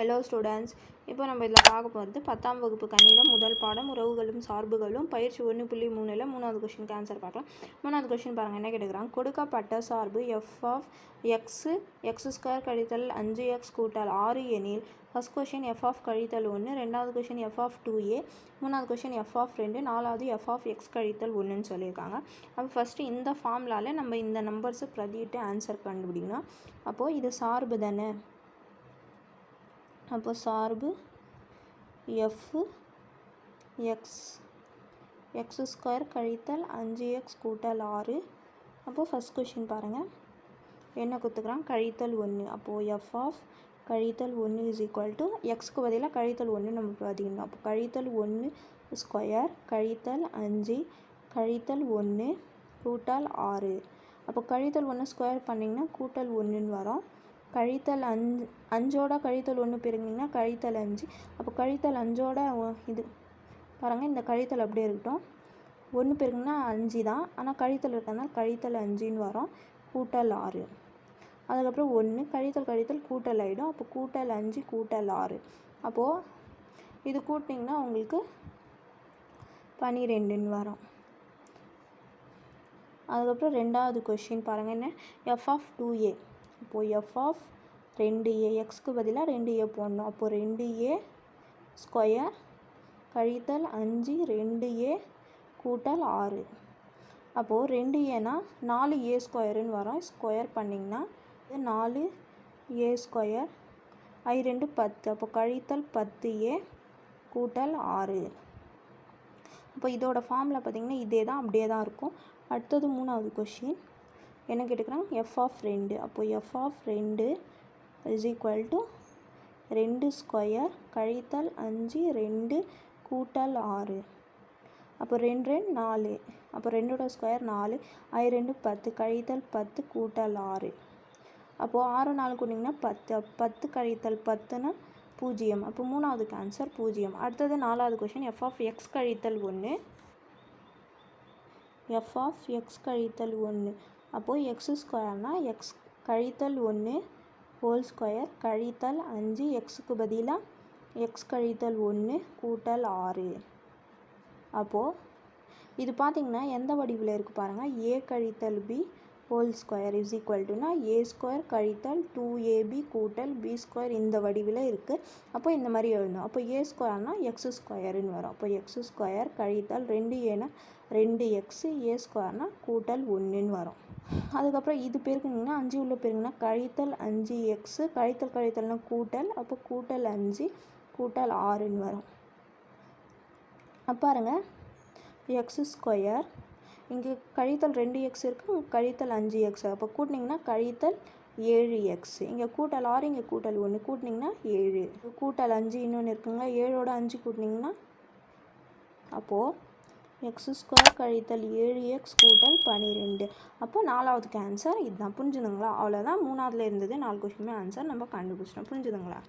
Hello students இப்போ நம்ம இதில் பார்க்க போகிறது பத்தாம் வகுப்பு கணிதம் முதல் பாடம் உறவுகளும் சார்புகளும் பயிற்சி ஒன்று புள்ளி மூணில் மூணாவது கொஷினுக்கு ஆன்சர் பார்க்கலாம். மூணாவது கொஷின் பாருங்கள் என்ன கேட்டுக்கிறாங்க? கொடுக்கப்பட்ட சார்பு f of x x square கழித்தல் அஞ்சு எக்ஸ் கூட்டல் ஆறு எனில் ஃபஸ்ட் கொஷின் எஃப் ஆஃப் கழித்தல் ஒன்று ரெண்டாவது question f of two a மூணாவது கொஷின் எஃப் ஆஃப் ரெண்டு நாலாவது எஃப் ஆஃப் எக்ஸ் கழித்தல் ஒன்றுன்னு சொல்லியிருக்காங்க. அப்போ ஃபஸ்ட்டு இந்த ஃபார்முலாவில் நம்ம இந்த நம்பர்ஸை பிரதிட்டு ஆன்சர் கண்டுபிடிக்கணும். அப்போது இது சார்பு தானே? அப்போ சார்பு எஃப் எக்ஸ் எக்ஸ் ஸ்கொயர் கழித்தல் அஞ்சு எக்ஸ் கூட்டல் ஆறு. அப்போது ஃபஸ்ட் கொஷின் பாருங்கள் என்ன கொடுத்துக்கிறான்? கழித்தல் ஒன்று அப்போது எஃப் ஆஃப் கழித்தல் ஒன்று இஸ் ஈக்குவல் டு எக்ஸ்க்கு பதிலாக கழித்தல் ஒன்று நம்ம பார்த்தீங்கன்னா அப்போ கழித்தல் ஒன்று ஸ்கொயர் கழித்தல் அஞ்சு கழித்தல் ஒன்று கூட்டல் ஆறு. அப்போ கழித்தல் ஒன்று ஸ்கொயர் பண்ணிங்கன்னா கூட்டல் ஒன்றுன்னு வரும். கழித்தல் அஞ்சு அஞ்சோட கழித்தல் ஒன்று பெருங்கிங்கன்னா கழித்தல் அஞ்சு. அப்போ கழித்தல் அஞ்சோட இது பாருங்கள் இந்த கழித்தல் அப்படியே இருக்கட்டும். ஒன்று பெருக்குன்னா அஞ்சு தான். ஆனால் கழித்தல் இருக்கிறதுனால கழித்தல் அஞ்சுன்னு வரும். கூட்டல் ஆறு. அதுக்கப்புறம் ஒன்று கழித்தல் கழித்தல் கூட்டல் ஆகிடும் அப்போ கூட்டல் அஞ்சு கூட்டல் ஆறு. அப்போது இது கூட்டிங்கன்னா உங்களுக்கு பன்னிரெண்டுன்னு வரும். அதுக்கப்புறம் ரெண்டாவது கொஷின் பாருங்கள் என்ன? எஃப் ஆஃப் டூ ஏ இப்போது எஃப் ஆஃப் ரெண்டு ஏ எக்ஸ்க்கு பதிலாக ரெண்டு ஏ போடணும். அப்போது ரெண்டு ஏ ஸ்கொயர் கழித்தல் அஞ்சு ரெண்டு ஏ கூட்டல் ஆறு. அப்போது ரெண்டு ஏனா நாலு ஏ ஸ்கொயருன்னு வரும். ஸ்கொயர் பண்ணிங்கன்னா நாலு ஏ ஸ்கொயர் ஐ ரெண்டு பத்து. அப்போ கழித்தல் பத்து ஏ கூட்டல் ஆறு. அப்போ இதோட ஃபார்மில் பார்த்தீங்கன்னா இதே தான் அப்படியே தான் இருக்கும். அடுத்தது மூணாவது கொஷின் என்ன கேட்டுக்கிறாங்க? எஃப் ஆஃப் ரெண்டு. அப்போது எஃப் ஆஃப் ரெண்டு இஸ் ஈக்குவல் டு ரெண்டு ஸ்கொயர் கழித்தல் அஞ்சு ரெண்டு கூட்டல் ஆறு. அப்போ ரெண்டு ரெண்டு நாலு. அப்போ ரெண்டோட ஸ்கொயர் நாலு. ஐ ரெண்டு பத்து கழித்தல் பத்து கூட்டல் ஆறு. அப்போது ஆறு நாலு கூட்டிங்கன்னா பத்து. பத்து கழித்தல் பத்துன்னா பூஜ்ஜியம். அப்போ மூணாவதுக்கு ஆன்சர் பூஜ்ஜியம். அடுத்தது நாலாவது கொஷின் எஃப் ஆஃப் எக்ஸ் கழித்தல் ஒன்று. எஃப் ஆஃப் எக்ஸ் கழித்தல் ஒன்று. அப்போது எக்ஸ் ஸ்கொயர்னால் எக்ஸ் கழித்தல் ஒன்று ஹோல் ஸ்கொயர் கழித்தல் அஞ்சு எக்ஸுக்கு பதிலாக எக்ஸ் கழித்தல் ஒன்று கூட்டல் ஆறு. அப்போது இது பார்த்திங்கன்னா எந்த வடிவில் இருக்குது பாருங்கள் ஏ கழித்தல் b whole square is equal டுனா a square கழித்தல் டூ ஏபி கூட்டல் பி ஸ்கொயர் இந்த வடிவில் இருக்குது அப்போ இந்த மாதிரி எழுதணும். அப்போ ஏ ஸ்கொயர்னா எக்ஸ் ஸ்கொயருன்னு வரும். அப்போ எக்ஸ் ஸ்கொயர் கழித்தல் ரெண்டு ஏனா ரெண்டு எக்ஸு ஏ ஸ்கொயர்னா கூட்டல் ஒன்றுன்னு வரும். அதுக்கப்புறம் இது பெருக்குனிங்கன்னா அஞ்சு உள்ள பெருக்குனா கழித்தல் அஞ்சு எக்ஸு கழித்தல் கழித்தல்னா கூட்டல் அப்போ கூட்டல் அஞ்சு கூட்டல் ஆறுன்னு வரும். அப்ப பாருங்க. எக்ஸ் ஸ்கொயர் இங்கே கழித்தல் ரெண்டு எக்ஸ் இருக்குது கழித்தல் அஞ்சு எக்ஸ் அப்போ கூட்டினிங்கன்னா கழித்தல் ஏழு எக்ஸ் இங்கே கூட்டல் ஆறு இங்கே கூட்டல் ஒன்று கூட்டினீங்கன்னா ஏழு. கூட்டல் அஞ்சு இன்னொன்று இருக்குங்களா? ஏழோட அஞ்சு கூட்டினீங்கன்னா அப்போது எக்ஸ் ஸ்கொயர் கழித்தல் ஏழு எக்ஸ் கூட்டல் பன்னிரெண்டு அப்போ நாலாவதுக்கு ஆன்சர் இதுதான். புரிஞ்சுதுங்களா? அவ்வளோதான் மூணாவதுல இருந்தது. நாலு கொஷினுமே ஆன்சர் நம்ம கண்டுபிடிச்சிட்டோம். புரிஞ்சுதுங்களா?